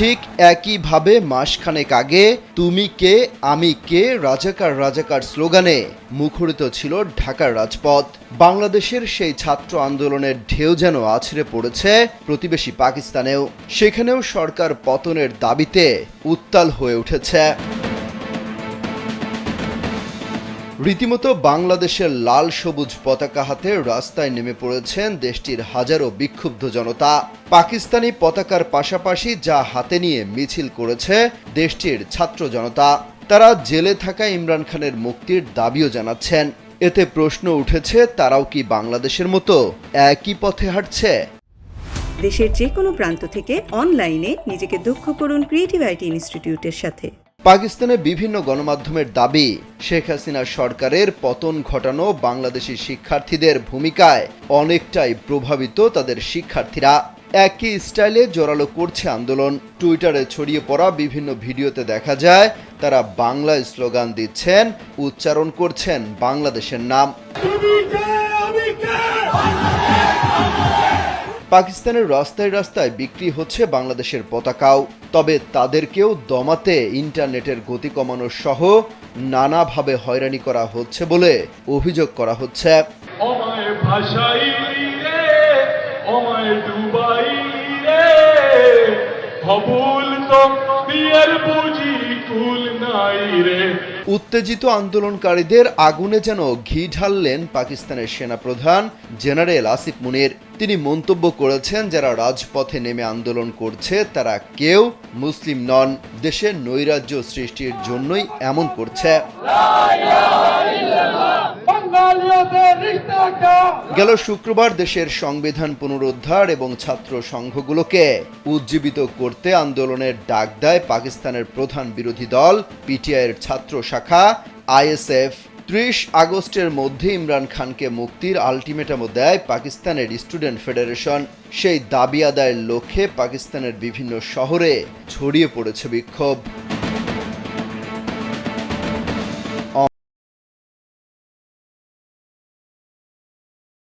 ঠিক একইভাবে মাসখানেক আগে, তুমি কে, আমি কে, রাজাকার রাজাকার স্লোগানে মুখরিত ছিল ঢাকার রাজপথ। বাংলাদেশের সেই ছাত্র আন্দোলনের ঢেউ যেন আছড়ে পড়েছে প্রতিবেশী পাকিস্তানেও। সেখানেও সরকার পতনের দাবিতে উত্তাল হয়ে উঠেছে। রীতিমতো বাংলাদেশের লাল সবুজ পতাকা হাতে রাস্তায় নেমে পড়েছেন দেশটির হাজারো বিক্ষুব্ধ জনতা। পাকিস্তানি পতাকার পাশাপাশি যা হাতে নিয়ে মিছিল করেছে দেশটির ছাত্র জনতা। তারা জেলে থাকা ইমরান খানের মুক্তির দাবিও জানাচ্ছেন। এতে প্রশ্ন উঠেছে, তারাও কি বাংলাদেশের মতো একই পথে হাঁটছে? দেশের যে কোনো প্রান্ত থেকে অনলাইনে নিজেকে দক্ষ করুন ক্রিয়েটিভ আইটি ইনস্টিটিউটের সাথে। পাকিস্তানে বিভিন্ন গণমাধ্যমের দাবি, শেখ হাসিনা সরকারের পতন ঘটানো বাংলাদেশি শিক্ষার্থীদের ভূমিকায় অনেকটাই প্রভাবিত তাদের শিক্ষার্থীরা। একই স্টাইলে জোরালো করছে আন্দোলন। টুইটারে ছড়িয়ে পড়া বিভিন্ন ভিডিওতে দেখা যায়, তারা বাংলায় স্লোগান দিচ্ছেন, উচ্চারণ করছেন বাংলাদেশের নাম। পাকিস্তানের রাস্তায় রাস্তায় বিক্রি হচ্ছে বাংলাদেশের পতাকাও। তবে তাদেরকেও দমাতে ইন্টারনেটের গতি কমানো সহ নানাভাবে হয়রানি করা হচ্ছে বলে অভিযোগ করা হচ্ছে। উত্তেজিত আন্দোলনকারীদের আগুনে যেন ঘি ঢাললেন পাকিস্তানের সেনাপ্রধান জেনারেল আসিফ মুনির। তিনি মন্তব্য করেছেন, যারা রাজপথে নেমে আন্দোলন করছে, তারা কেউ মুসলিম নন। দেশের নৈরাজ্য সৃষ্টির জন্যই এমন করছে। গেল শুক্রবার দেশের সংবিধান পুনরুদ্ধার এবং ছাত্র সংঘগুলোকে উজ্জীবিত করতে আন্দোলনের ডাক দেয় পাকিস্তানের প্রধান বিরোধী দল, পিটিআইয়ের ছাত্র শাখা, আইএসএফ। ত্রিশ আগস্টের মধ্যে ইমরান খানকে মুক্তির আলটিমেটামও দেয় পাকিস্তানের স্টুডেন্ট ফেডারেশন। সেই দাবি আদায়ের লক্ষ্যে পাকিস্তানের বিভিন্ন শহরে ছড়িয়ে পড়েছে বিক্ষোভ।